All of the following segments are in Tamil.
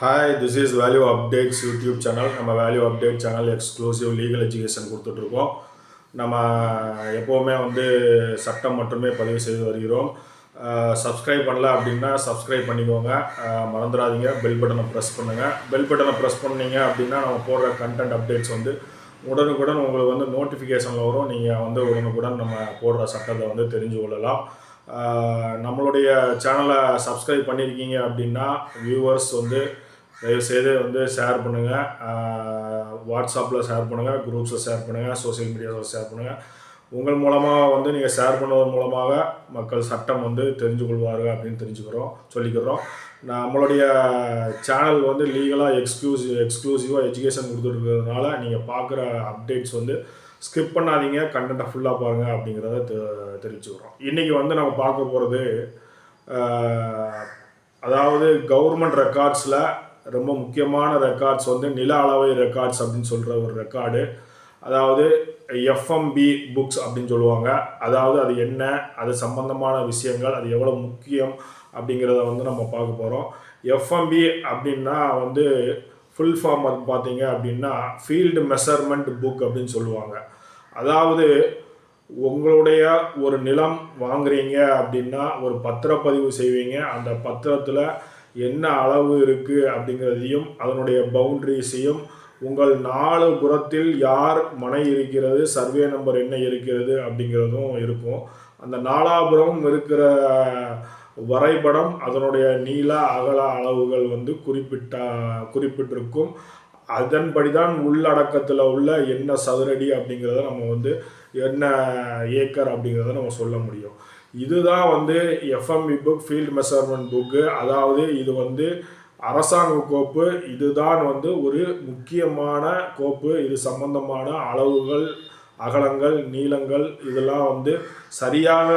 Hi this is value updates YouTube channel நம்ம value update channel exclusive legal education கொடுத்துட்ருக்கோம். நம்ம எப்போவுமே வந்து சட்டம் மட்டுமே பதிவு செய்து வருகிறோம். சப்ஸ்கிரைப் பண்ணல அப்படின்னா சப்ஸ்கிரைப் பண்ணிக்கோங்க. மறந்துடாதீங்க. பெல் பட்டனை ப்ரெஸ் பண்ணுங்கள் பெல் பட்டனை ப்ரெஸ் பண்ணீங்க அப்படின்னா நம்ம போடுற கண்டென்ட் அப்டேட்ஸ் வந்து உடனுக்குடன் உங்களுக்கு வந்து நோட்டிஃபிகேஷனில் வரும். நீங்கள் வந்து உடனுக்குடன் நம்ம போடுற சட்டத்தை வந்து தெரிஞ்சு கொள்ளலாம். நம்மளுடைய சேனலை சப்ஸ்கிரைப் பண்ணியிருக்கீங்க அப்படின்னா வியூவர்ஸ் வந்து தயவுசெய்து வந்து ஷேர் பண்ணுங்கள் வாட்ஸ்அப்பில் ஷேர் பண்ணுங்கள் குரூப்ஸில் ஷேர் பண்ணுங்கள் சோஷியல் மீடியாவில் ஷேர் பண்ணுங்கள் உங்கள் மூலமாக வந்து நீங்கள் ஷேர் பண்ணுவதன் மூலமாக மக்கள் சட்டம் வந்து தெரிஞ்சு கொள்வார்கள் அப்படின்னு தெரிஞ்சுக்கிறோம் சொல்லிக்கிறோம். நம்மளுடைய சேனல் வந்து லீகலாக எக்ஸ்க்ளூசிவ் எக்ஸ்க்ளூசிவாக எஜுகேஷன் கொடுத்துருக்கிறதுனால நீங்கள் பார்க்குற அப்டேட்ஸ் வந்து ஸ்கிப் பண்ணாதீங்க கண்டென்ட்டை ஃபுல்லாக பாருங்கள் அப்படிங்கிறத தெ- தெரிவிச்சுக்கிறோம். இன்றைக்கி வந்து நம்ம பார்க்க போகிறது அதாவது கவர்மெண்ட் ரெக்கார்ட்ஸில் ரொம்ப முக்கியமான ரெக்கார்ட்ஸ் வந்து நில அளவை ரெக்கார்ட்ஸ் அப்படின்னு சொல்கிற ஒரு ரெக்கார்டு அதாவது எஃப்எம்பி புக்ஸ் அப்படின்னு சொல்லுவாங்க. அதாவது அது என்ன அது சம்பந்தமான விஷயங்கள் அது எவ்வளோ முக்கியம் அப்படிங்கிறத வந்து நம்ம பார்க்க போகிறோம் எஃப்எம்பி அப்படின்னா வந்து ஃபுல் ஃபார்ம் அது பார்த்தீங்க அப்படின்னா ஃபீல்டு மெஷர்மெண்ட் புக் அப்படின்னு சொல்லுவாங்க. அதாவது உங்களுடைய ஒரு நிலம் வாங்குறீங்க அப்படின்னா ஒரு பத்திரப்பதிவு செய்வீங்க. அந்த பத்திரத்தில் என்ன அளவு இருக்குது அப்படிங்கிறதையும் அதனுடைய பவுண்ட்ரிஸையும் உங்கள் நாலு புறத்தில் யார் மனை இருக்கிறது சர்வே நம்பர் என்ன இருக்கிறது அப்படிங்கிறதும் இருக்கும். அந்த நாலாபுரம் இருக்கிற வரைபடம் அதனுடைய நீள அகல அளவுகள் வந்து குறிப்பிட்ட குறிப்பிட்டிருக்கும். அதன்படி தான் உள்ளடக்கத்தில் உள்ள என்ன சதுரடி அப்படிங்கிறத நம்ம வந்து என்ன ஏக்கர் அப்படிங்கிறத நம்ம சொல்ல முடியும். இதுதான் வந்து FMB book field measurement book அதாவது இது வந்து அரசாங்க கோப்பு. இதுதான் வந்து ஒரு முக்கியமான கோப்பு. இது சம்பந்தமான அளவுகள் அகலங்கள் நீளங்கள் இதெல்லாம் வந்து சரியாக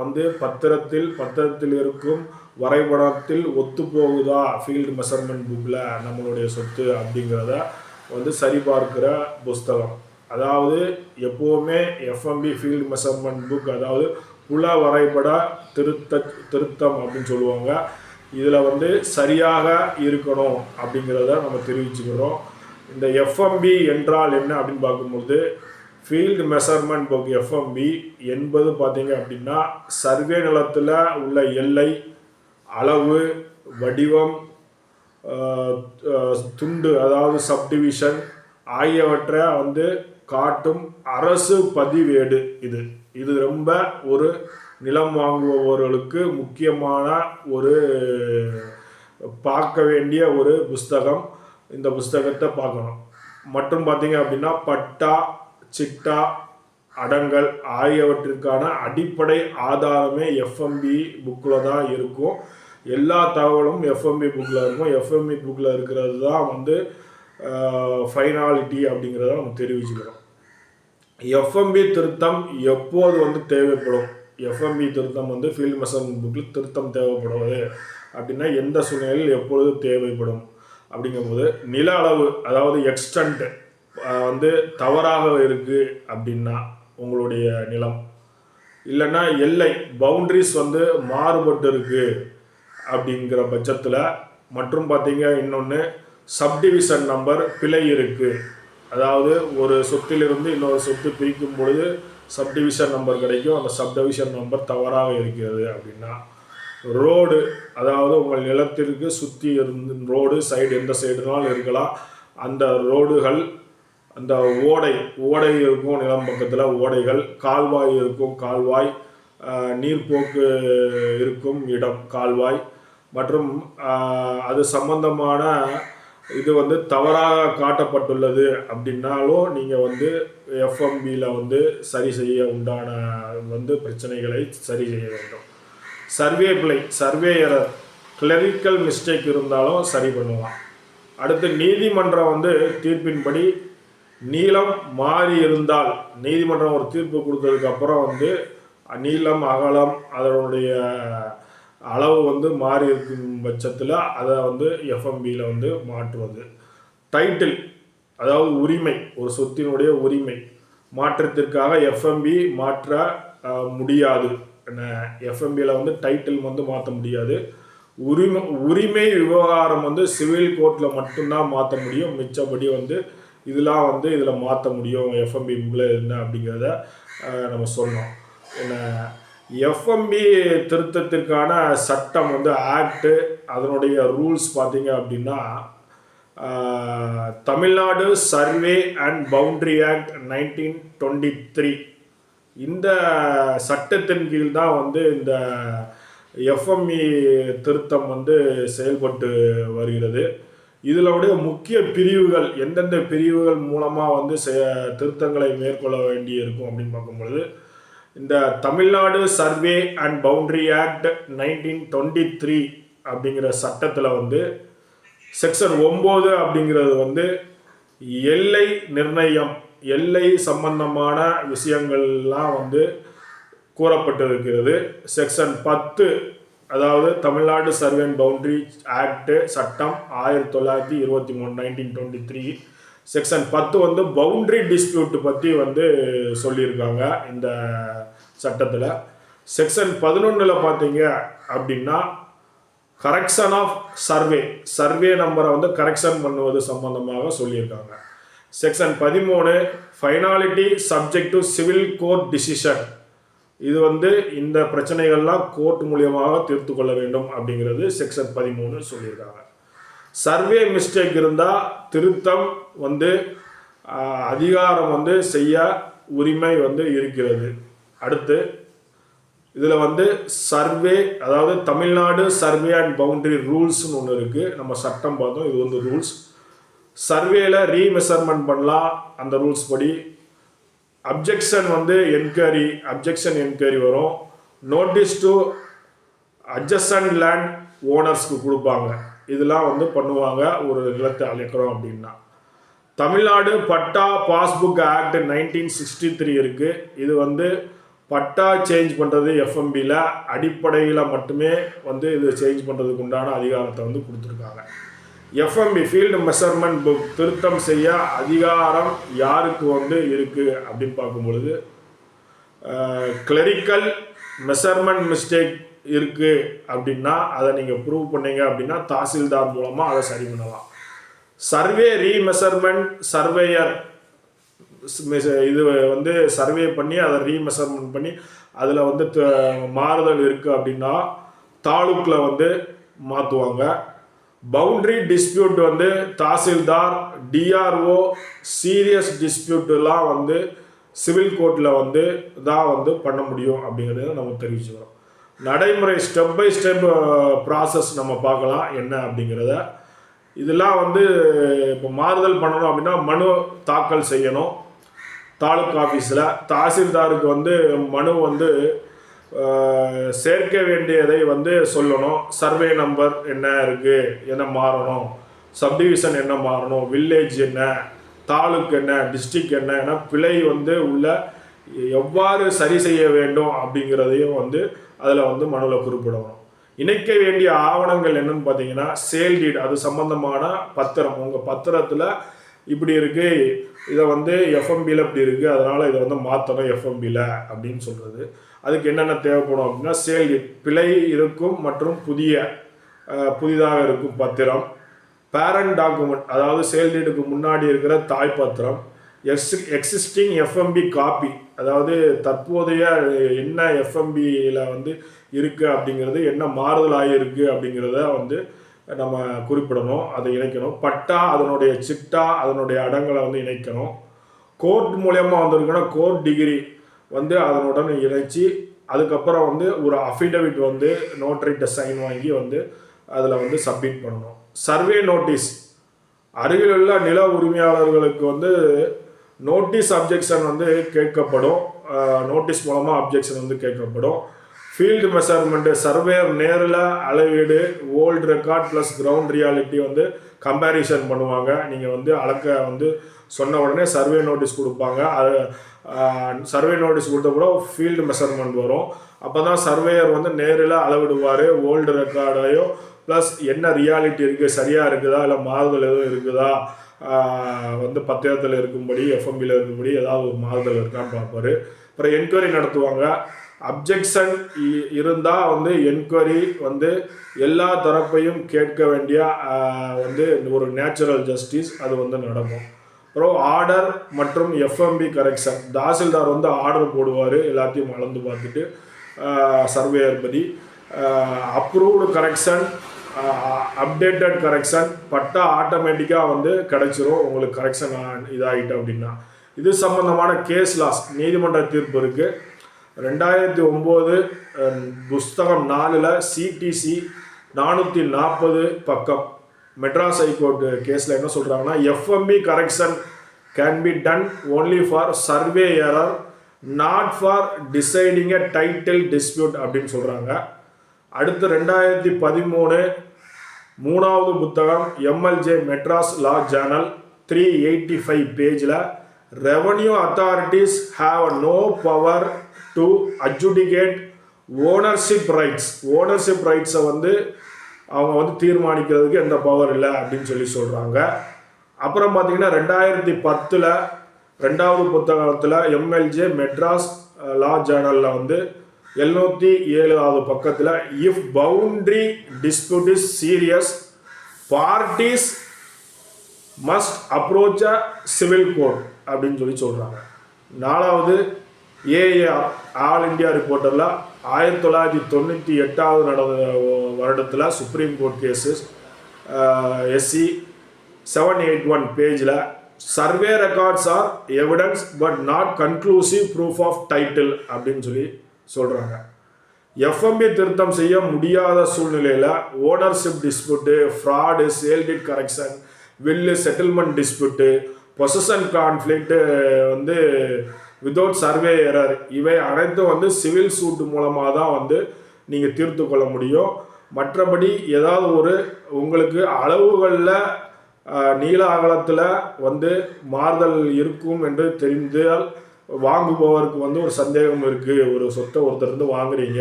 வந்து பத்திரத்தில் பத்திரத்தில் இருக்கும் வரைபடத்தில் ஒத்து போகுதா ஃபீல்டு மெஷர்மெண்ட் புக்கில் நம்மளுடைய சொத்து அப்படிங்கிறத வந்து சரிபார்க்கிற புஸ்தகம். அதாவது எப்போவுமே எஃப்எம்பி ஃபீல்டு மெஷர்மெண்ட் புக் அதாவது புல வரைபட திருத்த திருத்தம் அப்படின்னு சொல்லுவாங்க. இதில் வந்து சரியாக இருக்கணும் அப்படிங்கிறத நம்ம தெரிவிச்சுக்கிறோம். இந்த எஃப்எம்பி என்றால் என்ன அப்படின்னு பார்க்கும்போது ஃபீல்டு மெஷர்மெண்ட் புக் எஃப்எம்பி என்பது பார்த்தீங்க அப்படின்னா சர்வே நிலத்தில் உள்ள எல்லை அளவு வடிவம் துண்டு அதாவது சப்டிவிஷன் ஆகியவற்றை வந்து காட்டும் அரசு பதிவேடு இது. இது ரொம்ப ஒரு நிலம் வாங்குபவர்களுக்கு முக்கியமான ஒரு பார்க்க வேண்டிய ஒரு புஸ்தகம். இந்த புஸ்தகத்தை பார்க்கணும். மற்றும் பார்த்தீங்க அப்படின்னா பட்டா சிட்டா அடங்கல் ஆகியவற்றிற்கான அடிப்படை ஆதாரமே எஃப்எம்பி புக்கில் தான் இருக்கும். எல்லா தகவலும் எஃப்எம்பி புக்கில் இருக்கும். எஃப்எம்பி புக்கில் இருக்கிறது தான் வந்து ஃபைனாலிட்டி அப்படிங்கிறத நம்ம தெரிவிச்சுக்கிறோம். எஃப்எம்பி திருத்தம் எப்போது வந்து தேவைப்படும்? எஃப்எம்பி திருத்தம் வந்து ஃபீல்டு மெஷர்மெண்ட் புக்கில் திருத்தம் தேவைப்படுவது. அப்படின்னா எந்த சூழ்நிலையில் எப்பொழுது தேவைப்படும்? அப்படிங்கும்போது நில அளவு அதாவது எக்ஸ்டன்ட் வந்து தவறாக இருக்குது அப்படின்னா உங்களுடைய நிலம். இல்லைன்னா எல்லை பவுண்ட்ரிஸ் வந்து மாறுபட்டு இருக்குது அப்படிங்கிற பட்சத்தில் மற்றும் பார்த்தீங்க இன்னொன்று சப்டிவிஷன் நம்பர் பிழை இருக்கு. அதாவது ஒரு சொத்திலிருந்து இன்னொரு சொத்து பிரிக்கும் பொழுது சப்டிவிஷன் நம்பர் கிடைக்கும். அந்த சப்டிவிஷன் நம்பர் தவறாக இருக்கிறது அப்படின்னா ரோடு அதாவது உங்கள் நிலத்திற்கு சுற்றி இருந்து ரோடு சைடு எந்த சைடுனாலும் இருக்கலாம். அந்த ரோடுகள் அந்த ஓடை ஓடை இருக்கும் நிலம் பக்கத்தில் ஓடைகள் கால்வாய் இருக்கும் கால்வாய் நீர்ப்போக்கு இருக்கும் இடம் கால்வாய். மற்றும் அது சம்பந்தமான இது வந்து தவறாக காட்டப்பட்டுள்ளது அப்படின்னாலும் நீங்கள் வந்து எஃப்எம்பியில் வந்து சரி செய்ய உண்டான வந்து பிரச்சனைகளை சரி செய்ய வேண்டும். சர்வே பிழை சர்வேயர் கிளரிக்கல் மிஸ்டேக் இருந்தாலும் சரி பண்ணலாம். அடுத்து நீதிமன்றம் வந்து தீர்ப்பின்படி நீளம் மாறி இருந்தால் நீதிமன்றம் ஒரு தீர்ப்பு கொடுத்ததுக்கப்புறம் வந்து நீளம் அகலம் அதனுடைய அளவு வந்து மாறி இருக்கும் பட்சத்தில் அதை வந்து எஃப்எம்பியில் வந்து மாற்றுவது. டைட்டில் அதாவது உரிமை ஒரு சொத்தினுடைய உரிமை மாற்றத்திற்காக எஃப்எம்பி மாற்ற முடியாது. எஃப்எம்பியில் வந்து டைட்டில் வந்து மாற்ற முடியாது. உரிமை உரிமை விவகாரம் வந்து சிவில் கோர்ட்டில் மட்டும்தான் மாற்ற முடியும். மிச்சப்படி வந்து இதெல்லாம் வந்து இதில் மாற்ற முடியும். எஃப்எம்பி புக்கில் என்ன அப்படிங்கிறத நம்ம சொன்னோம் என்ன எஃப்எம்பி திருத்தத்திற்கான சட்டம் வந்து ஆக்டு அதனுடைய ரூல்ஸ் பார்த்தீங்க அப்படின்னா Tamil Nadu survey and boundary act nineteen twenty three இந்த சட்டத்தின் கீழ் தான் வந்து இந்த எஃப்எம்இ திருத்தம் வந்து செயல்பட்டு வருகிறது. இதனுடைய முக்கிய பிரிவுகள் எந்தெந்த பிரிவுகள் மூலமாக வந்து செ- திருத்தங்களை மேற்கொள்ள வேண்டி இருக்கும் அப்படின்னு பார்க்கும்பொழுது இந்த Tamil Nadu survey and boundary act nineteen twenty three அப்படிங்கிற சட்டத்தில் வந்து செக்ஷன் ஒம்பது அப்படிங்கிறது வந்து எல்லை நிர்ணயம் எல்லை சம்பந்தமான விஷயங்கள்லாம் வந்து கூறப்பட்டிருக்கிறது. செக்ஷன் பத்து அதாவது Tamil Nadu survey and boundary act சட்டம் ஆயிரத்தி தொள்ளாயிரத்தி இருபத்தி மூணு நைன்டீன் டுவெண்ட்டி த்ரீ செக்ஷன் பத்து வந்து பவுண்ட்ரி டிஸ்பியூட் பற்றி வந்து சொல்லியிருக்காங்க இந்த சட்டத்தில். செக்ஷன் பதினொன்றில் பார்த்தீங்க அப்படின்னா கரெக்ஷன் ஆஃப் சர்வே சர்வே நம்பரை வந்து கரெக்ஷன் பண்ணுவது சம்பந்தமாக சொல்லியிருக்காங்க. செக்ஷன் பதிமூணு finality subject to civil court decision இது வந்து இந்த பிரச்சனைகள்லாம் கோர்ட் மூலியமாக தீர்த்து கொள்ள வேண்டும் அப்படிங்கிறது செக்ஷன் பதிமூணு சொல்லியிருக்காங்க. சர்வே மிஸ்டேக் இருந்தால் திருத்தம் வந்து அதிகாரம் வந்து செய்ய உரிமை வந்து இருக்கிறது. அடுத்து இதில் வந்து சர்வே அதாவது தமிழ்நாடு சர்வே அண்ட் பவுண்டரி ரூல்ஸ்னு ஒன்று இருக்குது நம்ம சட்டம் பார்த்தோம் இது வந்து ரூல்ஸ். சர்வேல ரீமெஷர்மெண்ட் பண்ணலாம் அந்த ரூல்ஸ் படி. அப்ஜெக்ஷன் வந்து என்கொயரி அப்ஜெக்ஷன் என்கொயரி வரும். நோட்டீஸ் டு அட்ஜஸ்டன் லேண்ட் ஓனர்ஸ்க்கு கொடுப்பாங்க. இதெல்லாம் வந்து பண்ணுவாங்க ஒரு நிலத்தை அழைக்கிறோம் அப்படின்னா. Tamil Nadu patta passbook act nineteen sixty three இருக்குது இது வந்து பட்டா சேஞ்ச் பண்ணுறது எஃப்எம்பியில் அடிப்படையில் மட்டுமே வந்து இது சேஞ்ச் பண்ணுறதுக்கு உண்டான அதிகாரத்தை வந்து கொடுத்துருக்காங்க. எஃப்எம்பி ஃபீல்டு மெஷர்மெண்ட் புக் திருத்தம் செய்ய அதிகாரம் யாருக்கு வந்து இருக்குது அப்படின்னு பார்க்கும் பொழுது கிளரிக்கல் மெஷர்மெண்ட் மிஸ்டேக் இருக்குது அப்படின்னா அதை நீங்கள் ப்ரூவ் பண்ணீங்க அப்படின்னா தாசில்தார் மூலமாக அதை சரி பண்ணலாம். சர்வே ரீமெஷர்மெண்ட் சர்வேயர் இது வந்து சர்வே பண்ணி அதை ரீமெஷர்மெண்ட் பண்ணி அதில் வந்து த- மாறுதல் இருக்குது அப்படின்னா தாலுக்கில் வந்து மாற்றுவாங்க பவுண்ட்ரி டிஸ்பியூட் வந்து தாசில்தார் டிஆர்ஓ சீரியஸ் டிஸ்பியூட்லாம் வந்து சிவில் கோர்ட்டில் வந்து தான் வந்து பண்ண முடியும் அப்படிங்கிறத நம்ம தெரிவிச்சுக்கிறோம். நடைமுறை ஸ்டெப் பை ஸ்டெப் ப்ராசஸ் நம்ம பார்க்கலாம் என்ன அப்படிங்கிறத. இதெல்லாம் வந்து இப்போ மாறுதல் பண்ணணும் அப்படின்னா மனு தாக்கல் செய்யணும். தாலுக் ஆஃபீஸில் தாசில்தாருக்கு வந்து மனு வந்து சேர்க்க வேண்டியதை வந்து சொல்லணும். சர்வே நம்பர் என்ன இருக்குது என்ன மாறணும்? சப்டிவிஷன் என்ன மாறணும்? வில்லேஜ் என்ன? தாலுக் என்ன? டிஸ்ட்ரிக் என்ன? ஏன்னா பிழை வந்து உள்ள எவ்வாறு சரி செய்ய வேண்டும் அப்படிங்கிறதையும் வந்து அதில் வந்து மனுவில் குறிப்பிடணும். இணைக்க வேண்டிய ஆவணங்கள் என்னன்னு பார்த்தீங்கன்னா சேல் டீட் அது சம்பந்தமான பத்திரம். உங்கள் பத்திரத்தில் இப்படி இருக்குது இதை வந்து எஃப்எம்பியில் இப்படி இருக்குது அதனால் இதை வந்து மாற்றணும் எஃப்எம்பியில் அப்படின்னு சொல்கிறது அதுக்கு என்னென்ன தேவைப்படும் அப்படின்னா சேல் டீட் பிழை இருக்கும் மற்றும் புதிய புதிதாக இருக்கும் பத்திரம். பேரண்ட் டாக்குமெண்ட் அதாவது சேல் டீட்டுக்கு முன்னாடி இருக்கிற தாய் பத்திரம். எக்ஸ் எக்ஸிஸ்டிங் எஃப்எம்பி காப்பி அதாவது தற்போதைய என்ன எஃப்எம்பியில் வந்து இருக்குது அப்படிங்கிறது என்ன மாறுதல் ஆகியிருக்கு அப்படிங்கிறத வந்து நம்ம குறிப்பிடணும் அதை இணைக்கணும். பட்டா அதனுடைய சிட்டா அதனுடைய அடங்களை வந்து இணைக்கணும். கோர்ட் மூலயமா வந்திருக்குன்னா கோர்ட் டிகிரி வந்து அதனுடன் இணைச்சி அதுக்கப்புறம் வந்து ஒரு அஃபிடவிட் வந்து நோட்டரிட்ட சைன் வாங்கி வந்து அதில் வந்து சப்மிட் பண்ணணும். சர்வே நோட்டீஸ் அருகிலுள்ள நில உரிமையாளர்களுக்கு வந்து நோட்டீஸ் அப்ஜெக்ஷன் வந்து கேட்கப்படும். நோட்டீஸ் மூலமாக அப்ஜெக்ஷன் வந்து கேட்கப்படும். ஃபீல்டு மெஷர்மெண்ட்டு சர்வேயர் நேரில் அளவீடு old record plus ground reality வந்து கம்பேரிசன் பண்ணுவாங்க. நீங்கள் வந்து அளக்க வந்து சொன்ன உடனே சர்வே நோட்டீஸ் கொடுப்பாங்க. அது சர்வே நோட்டீஸ் கொடுத்த கூட ஃபீல்டு மெஷர்மெண்ட் வரும். அப்போ தான் சர்வேயர் வந்து நேரில் அளவிடுவார். ஓல்டு ரெக்கார்டையோ ப்ளஸ் என்ன ரியாலிட்டி இருக்குது சரியாக இருக்குதா? இல்லை மாறுதல் எதுவும் இருக்குதா? வந்து பத்திரத்தில் இருக்கும்படி எஃப்எம்பியில் இருக்கும்படி ஏதாவது ஒரு மாறுதல் இருக்கான்னு பார்ப்பாரு. அப்புறம் என்கொயரி நடத்துவாங்க. அப்ஜெக்ஷன் இருந்தால் வந்து என்கொயரி வந்து எல்லா தரப்பையும் கேட்க வேண்டிய வந்து ஒரு நேச்சுரல் ஜஸ்டிஸ் அது வந்து நடக்கும். அப்புறம் ஆர்டர் மற்றும் எஃப்எம்பி கரெக்ஷன் தாசில்தார் வந்து ஆர்டர் போடுவார் எல்லாத்தையும் அளந்து பார்த்துட்டு சர்வேயர் படி. Approved correction updated correction patta ஆட்டோமேட்டிக்காக வந்து கிடைச்சிரும். உங்களுக்கு கரெக்ஷன் இதாகிட்டு அப்படின்னா. இது சம்பந்தமான கேஸ் லாஸ் நீதிமன்ற தீர்ப்பு இருக்குது ரெண்டாயிரத்தி ஒம்பது புஸ்தகம் நாலில் சிடிசி நானூற்றி நாற்பது பக்கம். மெட்ராஸ் ஹைகோர்ட் கேஸில் என்ன சொல்கிறாங்கன்னா FMB correction can be done only for survey error not for deciding a title dispute அப்படின்னு சொல்கிறாங்க அடுத்து ரெண்டாயிரத்தி பதிமூணு மூணாவது புத்தகம் MLJ Madras law journal three eighty five பேஜில் revenue authorities have no power to adjudicate ownership rights ownership ரைட்ஸை வந்து அவங்க வந்து தீர்மானிக்கிறதுக்கு எந்த பவர் இல்லை அப்படின்னு சொல்லி சொல்கிறாங்க அப்புறம் பார்த்தீங்கன்னா ரெண்டாயிரத்தி பத்தில் ரெண்டாவது புத்தகத்தில் எம்எல்ஜே மெட்ராஸ் லா ஜேர்னலில் வந்து எழுநூற்றி ஏழாவது பக்கத்தில் if boundary dispute is serious parties must approach a civil court அப்படின்னு சொல்லி சொல்கிறாங்க நாலாவது ஏஏஆர் ஆல் இந்தியா ரிப்போர்ட்டரில் ஆயிரத்தி தொள்ளாயிரத்தி தொண்ணூற்றி எட்டாவது நடந்த வருடத்தில் supreme court cases SC seven eight one பேஜில் survey records are evidence but not conclusive proof of title அப்படின்னு சொல்லி சொல்கிறாங்க எஃப்எம்பி திருத்தம் செய்ய முடியாத சூழ்நிலையில் ownership dispute fraud sale deed correction will settlement dispute possession conflict வந்து வித்தவுட் சர்வே எரர் இவை அனைத்தும் வந்து சிவில் சூட் மூலமாக தான் வந்து நீங்கள் தீர்த்து கொள்ள முடியும். மற்றபடி ஏதாவது ஒரு உங்களுக்கு அளவுகளில் நீள அகலத்தில் வந்து மாறுதல் இருக்கும் என்று தெரிந்தால் வாங்குபவருக்கு வந்து ஒரு சந்தேகம் இருக்குது ஒரு சொத்தை ஒருத்தர் இருந்து வாங்குறீங்க.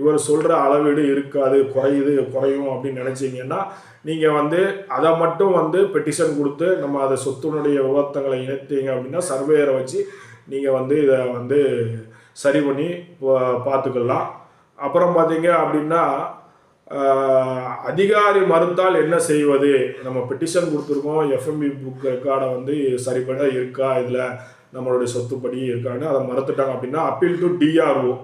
இவர் சொல்கிற அளவீடு இருக்காது குறையுது குறையும் அப்படின்னு நினச்சிங்கன்னா நீங்கள் வந்து அதை மட்டும் வந்து பெட்டிஷன் கொடுத்து நம்ம அதை சொத்துனுடைய விவரத்தங்களை இணைத்தீங்க அப்படின்னா சர்வேயரை வச்சு நீங்கள் வந்து இதை வந்து சரி பண்ணி பார்த்துக்கலாம். அப்புறம் பார்த்தீங்க அப்படின்னா அதிகாரி மறுத்தால் என்ன செய்வது? நம்ம பெட்டிஷன் கொடுத்துருக்கோம். எஃப்எம்பி புக் ரெக்கார்டை வந்து சரிபட இருக்கா? இதில் நம்மளுடைய சொத்துப்படி இருக்கான்னு அதை மறுத்துட்டாங்க அப்படின்னா அப்பீல் டு டிஆர்ஓ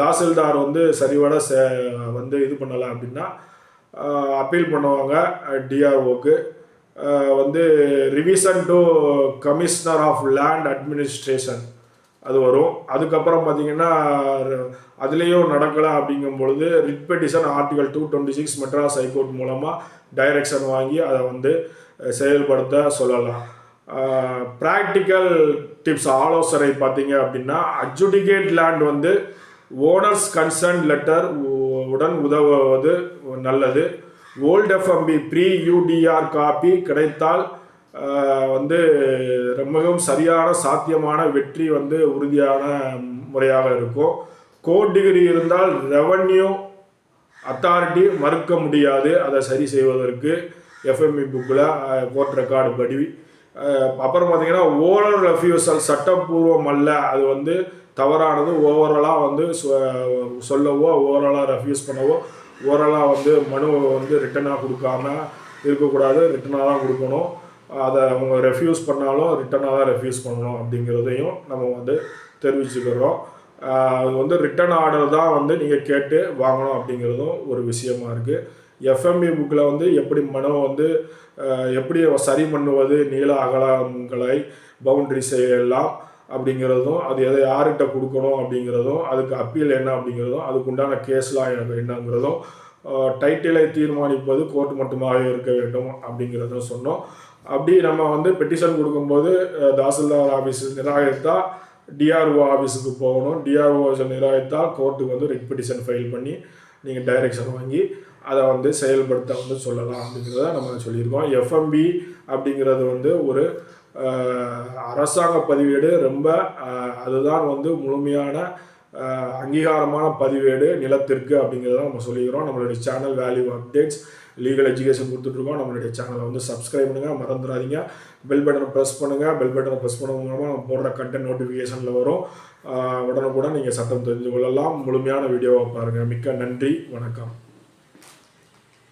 தாசில்தார் வந்து சரிவட வந்து இது பண்ணலை அப்படின்னா அப்பீல் பண்ணுவாங்க டிஆர்ஓக்கு வந்து revision to commissioner of land administration அது வரும். அதுக்கப்புறம் பார்த்தீங்கன்னா அதுலேயும் நடக்கலை அப்படிங்கும் பொழுது writ petition article two twenty six Madras high court மூலமாக டைரக்ஷன் வாங்கி அதை வந்து செயல்படுத்த சொல்லலாம். ப்ராக்டிக்கல் டிப்ஸ் ஆலோசனை பார்த்தீங்க அப்படின்னா அட்ஜுடிகேட் லேண்ட் வந்து ஓனர்ஸ் கன்சர்ன் லெட்டர் உடன் உதவுவது நல்லது. Old FMB pre UDR copy கிடைத்தால் வந்து ரொம்பவும் சரியான சாத்தியமான வெற்றி வந்து உறுதியான முறையாக இருக்கும். கோர்ட் டிகிரி இருந்தால் ரெவன்யூ அத்தாரிட்டி மறுக்க முடியாது. அதை சரி செய்வதற்கு எஃப்எம்இ புக்கில் கோர்ட் ரெக்கார்டு படி அப்புறம் பார்த்தீங்கன்னா ஓரல் ரெஃப்யூசல் சட்டப்பூர்வம் அல்ல. அது வந்து தவறானது. ஓவராலாக வந்து சொல்லவோ ஓவராலாக ரெஃப்யூஸ் பண்ணவோ ஓவராலாக வந்து மனுவை வந்து ரிட்டனாக கொடுக்காம இருக்கக்கூடாது. ரிட்டனாக தான் கொடுக்கணும். அதை அவங்க ரெஃப்யூஸ் பண்ணாலும் ரிட்டனாக தான் ரெஃப்யூஸ் பண்ணணும் அப்படிங்கிறதையும் நம்ம வந்து தெரிவிச்சுக்கிறோம். அது வந்து ரிட்டன் ஆர்டர் தான் வந்து நீங்கள் கேட்டு வாங்கணும் அப்படிங்கிறதும் ஒரு விஷயமா இருக்குது எஃப்எம்பி புக்கில் வந்து எப்படி மனம் வந்து எப்படி சரி பண்ணுவது நீள அகலங்களை பவுண்டரி செய்யலாம் அப்படிங்கிறதும் அது எதை யார்கிட்ட கொடுக்கணும் அப்படிங்கிறதும் அதுக்கு அப்பீல் என்ன அப்படிங்கிறதும் அதுக்குண்டான கேஸ்லாம் எனக்கு என்னங்கிறதும் டைட்டிலை தீர்மானிப்பது கோர்ட் மட்டுமாக இருக்க வேண்டும் அப்படிங்கிறதும் சொன்னோம். அப்படி நம்ம வந்து பெட்டிஷன் கொடுக்கும்போது தாசில்தார் ஆஃபீஸ் நிராகரித்தா டிஆர்ஓ ஆஃபீஸுக்கு போகணும். டிஆர்ஓ நிராகரித்தால் கோர்ட்டுக்கு வந்து ரெட் பெட்டிஷன் ஃபைல் பண்ணி நீங்கள் டைரக்ஷன் வாங்கி அதை வந்து செயல்படுத்த வந்து சொல்லலாம் அப்படிங்கிறத நம்ம சொல்லியிருக்கோம். எஃப்எம்பி அப்படிங்கிறது வந்து ஒரு அரசாங்க பதிவேடு ரொம்ப அதுதான் வந்து முழுமையான அங்கீகாரமான பதிவேடு நிலத்திற்கு அப்படிங்கிறத நம்ம சொல்லிக்கிறோம் நம்மளுடைய channel value updates legal education கொடுத்துட்ருக்கோம். நம்மளுடைய சேனலை வந்து சப்ஸ்கிரைப் பண்ணுங்கள் மறந்துடாதீங்க. பெல் பட்டனை ப்ரெஸ் பண்ணுங்கள் பெல் பட்டனை ப்ரெஸ் பண்ண மூலமாக நம்ம போடுற கண்டென்ட் நோட்டிஃபிகேஷனில் வரும். உடனுக்குடன் நீங்கள் சட்டம் தெரிஞ்சு கொள்ளலாம். முழுமையான வீடியோவை பாருங்கள் மிக்க நன்றி. வணக்கம்.